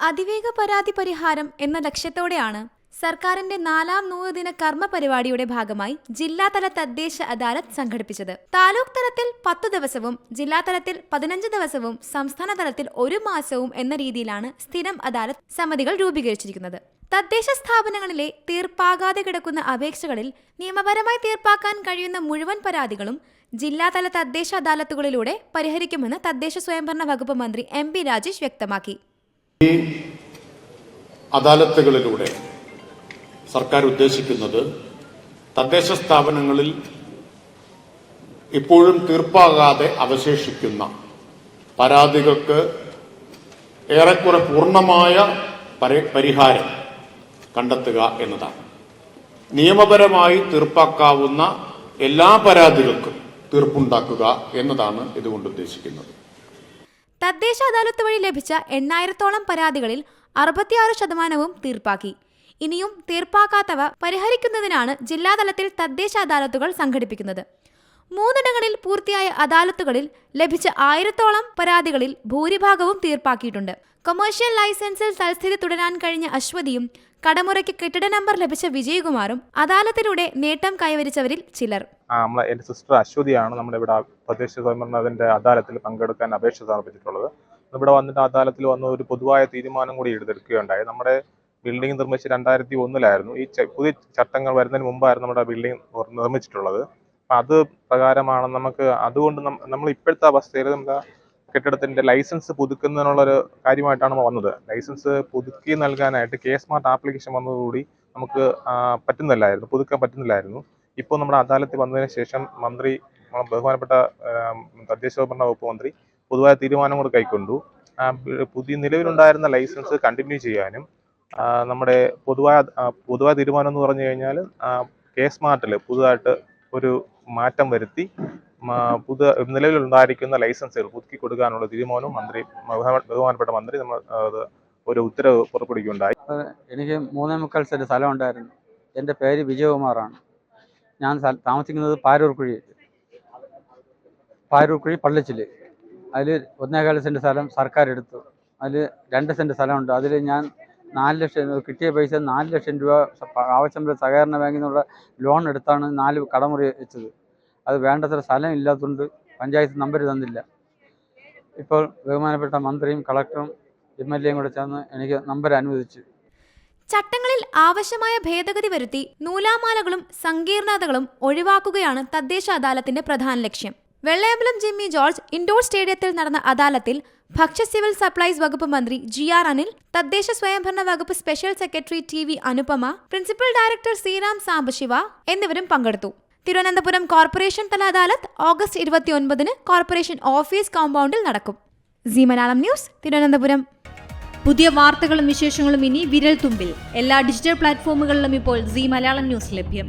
അതിവേഗ പരാതി പരിഹാരം എന്ന ലക്ഷ്യത്തോടെയാണ് സർക്കാരിന്റെ നാലാം നൂറുദിന കർമ്മ പരിപാടിയുടെ ഭാഗമായി ജില്ലാതല തദ്ദേശ അദാലത്ത് സംഘടിപ്പിച്ചത്. താലൂക്ക് തലത്തിൽ പത്തു ദിവസവും ജില്ലാതലത്തിൽ പതിനഞ്ച് ദിവസവും സംസ്ഥാന തലത്തിൽ ഒരു മാസവും എന്ന രീതിയിലാണ് സ്ഥിരം അദാലത്ത് സമിതികൾ രൂപീകരിച്ചിരിക്കുന്നത്. തദ്ദേശ സ്ഥാപനങ്ങളിലെ തീർപ്പാകാതെ കിടക്കുന്ന അപേക്ഷകളിൽ നിയമപരമായി തീർപ്പാക്കാൻ കഴിയുന്ന മുഴുവൻ പരാതികളും ജില്ലാതല തദ്ദേശ അദാലത്തുകളിലൂടെ പരിഹരിക്കുമെന്ന് തദ്ദേശ സ്വയംഭരണ വകുപ്പ് മന്ത്രി എം പി രാജേഷ് വ്യക്തമാക്കി. അദാലത്തുകളിലൂടെ സർക്കാർ ഉദ്ദേശിക്കുന്നത് തദ്ദേശ സ്ഥാപനങ്ങളിൽ ഇപ്പോഴും തീർപ്പാകാതെ അവശേഷിക്കുന്ന പരാതികൾക്ക് ഏറെക്കുറെ പൂർണമായ പരിഹാരം കണ്ടെത്തുക എന്നതാണ്. നിയമപരമായി തീർപ്പാക്കാവുന്ന എല്ലാ പരാതികൾക്കും തീർപ്പുണ്ടാക്കുക എന്നതാണ് ഇതുകൊണ്ട് ഉദ്ദേശിക്കുന്നത്. തദ്ദേശ അദാലത്ത് വഴി ലഭിച്ച എണ്ണായിരത്തോളം പരാതികളിൽ അറുപത്തിയാറ് ശതമാനവും തീർപ്പാക്കി. ഇനിയും തീർപ്പാക്കാത്തവ പരിഹരിക്കുന്നതിനാണ് ജില്ലാതലത്തിൽ തദ്ദേശ അദാലത്തുകൾ സംഘടിപ്പിക്കുന്നത്. മൂന്നിടങ്ങളിൽ പൂർത്തിയായ അദാലത്തുകളിൽ ലഭിച്ച ആയിരത്തോളം പരാതികളിൽ ഭൂരിഭാഗവും തീർപ്പാക്കിയിട്ടുണ്ട്. കൊമേഴ്ഷ്യൽ ലൈസൻസിൽ തൽസ്ഥിതി തുടരാൻ കഴിഞ്ഞ അശ്വതിയും കടമുറയ്ക്ക് കെട്ടിട നമ്പർ ലഭിച്ച വിജയകുമാറും അദാലത്തിലൂടെ നേട്ടം കൈവരിച്ചവരിൽ ചിലർ. നമ്മളെ എന്റെ സിസ്റ്റർ അശ്വതിയാണ് നമ്മുടെ ഇവിടെ പ്രദേശ സ്വയംഭരണത്തിന്റെ അദാലത്തിൽ പങ്കെടുക്കാൻ അപേക്ഷ സമർപ്പിച്ചിട്ടുള്ളത്. ഇവിടെ വന്നിട്ട് അദാലത്തിൽ വന്ന ഒരു പൊതുവായ തീരുമാനം കൂടി എടുത്തെടുക്കുകയുണ്ടായി നമ്മുടെ ബിൽഡിംഗ് നിർമ്മിച്ച് രണ്ടായിരത്തി ഒന്നിലായിരുന്നു. ഈ പുതിയ ചട്ടങ്ങൾ വരുന്നതിന് മുമ്പായിരുന്നു നമ്മുടെ ബിൽഡിംഗ് നിർമ്മിച്ചിട്ടുള്ളത്. അപ്പം അത് പ്രകാരമാണ് നമുക്ക് അതുകൊണ്ട് നമ്മൾ ഇപ്പോഴത്തെ അവസ്ഥയിൽ നമുക്ക് കെട്ടിടത്തിന്റെ ലൈസൻസ് പുതുക്കുന്നതിനുള്ളൊരു കാര്യമായിട്ടാണ് വന്നത്. ലൈസൻസ് പുതുക്കി നൽകാനായിട്ട് കെ സ്മാർട്ട് ആപ്ലിക്കേഷൻ വന്നതോടുകൂടി നമുക്ക് പറ്റുന്നില്ലായിരുന്നു പുതുക്കാൻ പറ്റുന്നില്ലായിരുന്നു. ഇപ്പോൾ നമ്മുടെ അദാലത്തിൽ വന്നതിന് ശേഷം മന്ത്രി ബഹുമാനപ്പെട്ട ആം, തദ്ദേശ ഭരണ വകുപ്പ് മന്ത്രി പൊതുവായ തീരുമാനം കൂടെ കൈക്കൊണ്ടു. പുതിയ നിലവിലുണ്ടായിരുന്ന ലൈസൻസ് കണ്ടിന്യൂ ചെയ്യാനും നമ്മുടെ പൊതുവായ പൊതുവായ തീരുമാനം എന്ന് പറഞ്ഞു കഴിഞ്ഞാൽ കെ സ്മാർട്ടിൽ പുതുതായിട്ട് ഒരു മാറ്റം വരുത്തി പുതിയ നിലവിലുണ്ടായിരിക്കുന്ന ലൈസൻസുകൾ പുതുക്കി കൊടുക്കാനുള്ള തീരുമാനവും മന്ത്രി ബഹുമാനപ്പെട്ട മന്ത്രി നമ്മൾ ഒരു ഉത്തരവ് പുറപ്പെടുവിക്കുകയുണ്ടായി. എനിക്ക് മൂന്നേ മുക്കാൽ സെന്റ് സ്ഥലമുണ്ടായിരുന്നു എന്റെ പേര് വിജയകുമാറാണ്. ഞാൻ താമസിക്കുന്നത് പാരൂർക്കുഴി പാരൂർക്കുഴി പള്ളിച്ചിൽ അതിൽ ഒന്നേകാൽ സെന്റ് സ്ഥലം സർക്കാർ എടുത്തു അതിൽ രണ്ട് സെന്റ് സ്ഥലമുണ്ട്. അതിൽ ഞാൻ നാല് ലക്ഷം കിട്ടിയ പൈസ നാല് ലക്ഷം രൂപ ആവശ്യമുള്ള സഹകരണ ബാങ്കിൽ നിന്നുള്ള ലോൺ എടുത്താണ് നാല് കടമുറി വെച്ചത്. അത് വേണ്ടത്ര സ്ഥലം ഇല്ലാത്തതുകൊണ്ട് പഞ്ചായത്ത് നമ്പർ തന്നില്ല. ഇപ്പോൾ ബഹുമാനപ്പെട്ട മന്ത്രിയും കളക്ടറും എം എൽ എയും കൂടെ ചേർന്ന് എനിക്ക് നമ്പർ അനുവദിച്ചു. ചട്ടങ്ങളിൽ ആവശ്യമായ ഭേദഗതി വരുത്തി നൂലാമാലകളും സങ്കീർണതകളും ഒഴിവാക്കുകയാണ് തദ്ദേശ അദാലത്തിന്റെ പ്രധാന ലക്ഷ്യം. വെള്ളയമ്പലം ജിമ്മി ജോർജ് ഇൻഡോർ സ്റ്റേഡിയത്തിൽ നടന്ന അദാലത്തിൽ ഭക്ഷ്യ സിവിൽ സപ്ലൈസ് വകുപ്പ് മന്ത്രി ജി ആർ അനിൽ തദ്ദേശ സ്വയംഭരണ വകുപ്പ് special secretary T V Anupama principal director Sriram Sambasiva എന്നിവരും പങ്കെടുത്തു. തിരുവനന്തപുരം കോർപ്പറേഷൻ തല അദാലത്ത് ഓഗസ്റ്റ് ഇരുപത്തിയൊൻപതിന് കോർപ്പറേഷൻ ഓഫീസ് കോമ്പൗണ്ടിൽ നടക്കും. G Malayalam news Thiruvananthapuram. പുതിയ വാർത്തകളും വിശേഷങ്ങളും ഇനി വിരൽ തുമ്പിൽ. എല്ലാ ഡിജിറ്റൽ പ്ലാറ്റ്ഫോമുകളിലും ഇപ്പോൾ സി മലയാളം ന്യൂസ് ലഭ്യം.